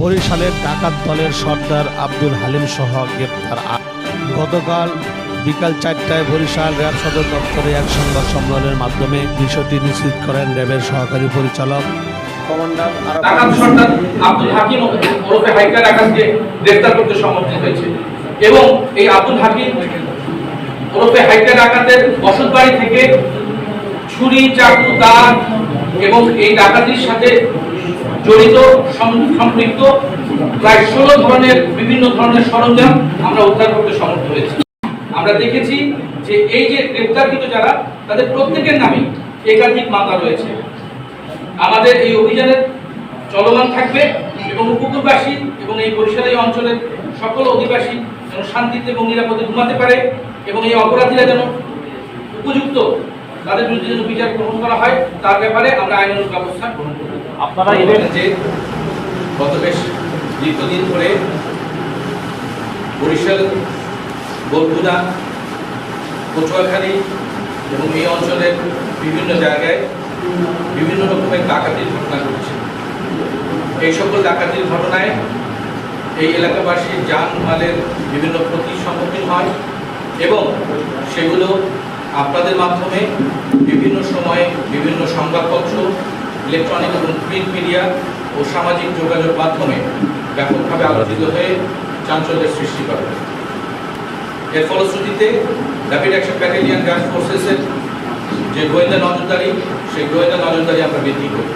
বরিশালের ডাকাত দলের সর্দার আব্দুল হালিম সহ গ্রেপ্তার গতকাল বিকাল চারটায় বরিশাল র্যাব সদর দপ্তরে এক সংবাদ সম্মেলনের মাধ্যমে বিষয়টি নিশ্চিত করেন র্যাবের সহকারী পরিচালক। কমান্ডার আব্দুল হাকিম ওরফে হাইকার ডাকাতকে গ্রেফতার করতে সমর্থিত হয়েছে। এবং এই আব্দুল হাকিম ওরফে হাইকার ডাকাতের বসত বাড়ি থেকে ছুরি চাকু এবং এই ডাকাতির সাথে জড়িত, সম- সম্পৃক্ত, প্রায় ষোলো ধরনের, বিভিন্ন ধরনের সরঞ্জাম আমরা উদ্ধার করতে সমর্থ হয়েছি। আমরা দেখেছি যে এই যে গ্রেপ্তারকৃত যারা, তাদের প্রত্যেকের নামে একাধিক মামলা রয়েছে। আমাদের এই অভিযানের চলমান থাকবে এবং উপকূলবাসী এবং এই বরিশাল এই অঞ্চলের সকল অধিবাসী যেন শান্তিতে এবং নিরাপদে ঘুমাতে পারে এবং এই অপরাধীরা যেন উপযুক্ত, তাদের বিরুদ্ধে যেন বিচার গ্রহণ করা হয়, তার ব্যাপারে আমরা আইনানুগ ব্যবস্থা গ্রহণ করব। আপনারা বলেন যে গত বেশ দীর্ঘদিন ধরে বরিশাল বরগুনা পটুয়াখালী এবং এই অঞ্চলের বিভিন্ন জায়গায় বিভিন্ন রকমের ডাকাতির ঘটনা ঘটছে। এই সকল ডাকাতির ঘটনায় এই এলাকাবাসীর যান মালের বিভিন্ন ক্ষতির সম্মুখীন হয় এবং সেগুলো আপনাদের মাধ্যমে বিভিন্ন সময়ে বিভিন্ন সংবাদপত্র ইলেকট্রনিক এবং প্রিন্ট মিডিয়া ও সামাজিক যোগাযোগ মাধ্যমে ব্যাপকভাবে আলোচিত হয়ে চাঞ্চল্যের সৃষ্টি করে। এর ফলশ্রুতিতে র্যাপিড অ্যাকশন ব্যাটালিয়ান গার্ড ফোর্সেসের যে গোয়েন্দা নজরদারি, সেই গোয়েন্দা নজরদারি আমরা বৃদ্ধি করি।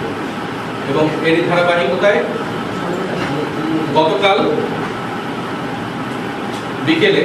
এবং এরই ধারাবাহিকতায় গতকাল বিকেলে